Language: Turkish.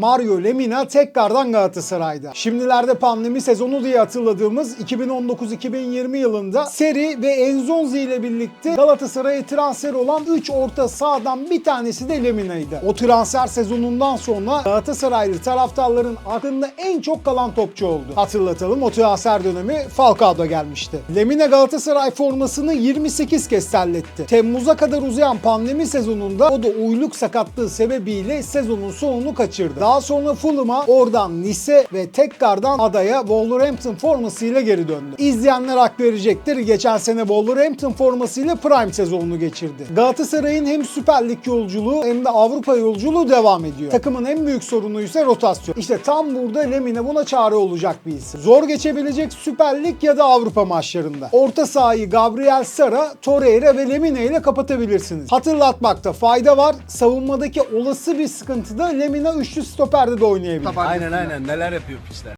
Mario Lemina tekrardan Galatasaray'da. Şimdilerde pandemi sezonu diye hatırladığımız 2019-2020 yılında Seri ve Enzonzi ile birlikte Galatasaray'a transfer olan 3 orta sahadan bir tanesi de Lemina'ydı. O transfer sezonundan sonra Galatasaraylı taraftarların aklında en çok kalan topçu oldu. Hatırlatalım o transfer dönemi Falcao'da gelmişti. Lemina Galatasaray formasını 28 kez terletti. Temmuz'a kadar uzayan pandemi sezonunda o da uyluk sakatlığı sebebiyle sezonun sonunu kaçırdı. Daha sonra Fulham'a oradan Nice ve tekrardan adaya Wolverhampton formasıyla geri döndü. İzleyenler hak verecektir. Geçen sene Wolverhampton formasıyla prime sezonunu geçirdi. Galatasaray'ın hem Süper Lig yolculuğu hem de Avrupa yolculuğu devam ediyor. Takımın en büyük sorunu ise rotasyon. İşte tam burada Lemine buna çare olacak bir isim. Zor geçebilecek Süper Lig ya da Avrupa maçlarında. Orta sahayı Gabriel Sara, Torreira ve Lemine ile kapatabilirsiniz. Hatırlatmakta fayda var. Savunmadaki olası bir sıkıntıda Lemina üçlü stoperde de oynayabilir. Aynen aynen neler yapıyor pisler.